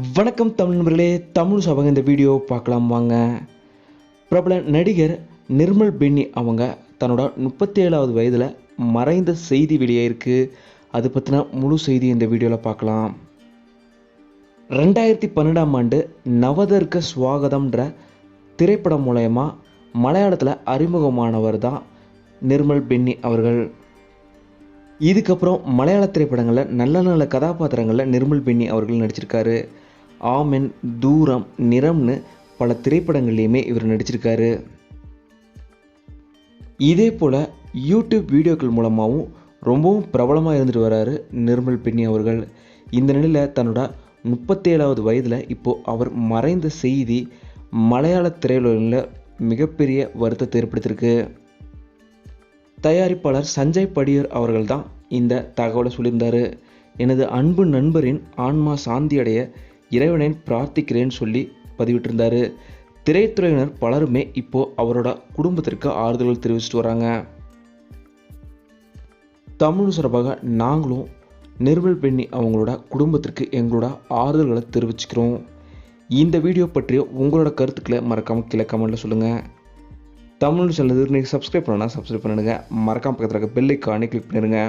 வணக்கம் தமிழ் நண்பர்களே தமிழ் சபங்க இந்த வீடியோ பார்க்கலாம் வாங்க. பிரபல நடிகர் நிர்மல் பென்னி அவங்க தன்னோட முப்பத்தேழாவது வயதில் மறைந்த செய்தி வெளியாயிருக்கு அது பற்றின முழு செய்தி இந்த வீடியோவில் பார்க்கலாம். ரெண்டாயிரத்தி பன்னெண்டாம் ஆண்டு நவதர்க்க சுவாகதம்ன்ற திரைப்படம் மூலயமா மலையாளத்தில் அறிமுகமானவர் தான் நிர்மல் பென்னி அவர்கள். இதுக்கப்புறம் மலையாள திரைப்படங்களில் நல்ல நல்ல கதாபாத்திரங்களில் நிர்மல் பென்னி அவர்கள் நடிச்சிருக்காரு. ஆமென் தூரம் நிறம்னு பல திரைப்படங்கள்லையுமே இவர் நடிச்சிருக்காரு. இதே போல் யூடியூப் வீடியோக்கள் மூலமாகவும் ரொம்பவும் பிரபலமாக இருந்துட்டு வராரு நிர்மல் பெண்ணி அவர்கள். இந்த நிலையில் தன்னோட முப்பத்தேழாவது வயதில் இப்போது அவர் மறைந்த செய்தி மலையாள திரையுலகில் மிகப்பெரிய வருத்தத்தை ஏற்படுத்தியிருக்கு. தயாரிப்பாளர் சஞ்சய் படியர் அவர்கள் தான் இந்த தகவலை சொல்லியிருந்தார். எனது அன்பு நண்பரின் ஆன்மா சாந்தியடைய இறைவனை பிரார்த்திக்கிறேன்னு சொல்லி பதிவிட்டிருந்தார். திரைத்துறையினர் பலருமே இப்போது அவரோட குடும்பத்திற்கு ஆறுதல்கள் தெரிவிச்சிட்டு வராங்க. தமிழ் சார்பாக நாங்களும் நிர்மல் பெண்ணி அவங்களோட குடும்பத்திற்கு எங்களோட ஆறுதல்களை தெரிவிச்சுக்கிறோம். இந்த வீடியோ பற்றிய உங்களோட கருத்துக்களை மறக்காமல் கீழே கமெண்ட்டில் சொல்லுங்கள் தமிழ் சேனல் நீங்கள் சப்ஸ்கிரைப் பண்ணால் சப்ஸ்கிரைப் பண்ணிடுங்க. மறக்காம பக்கத்தில் இருக்க பெல்லைக்கானே கிளிக் பண்ணிடுங்க.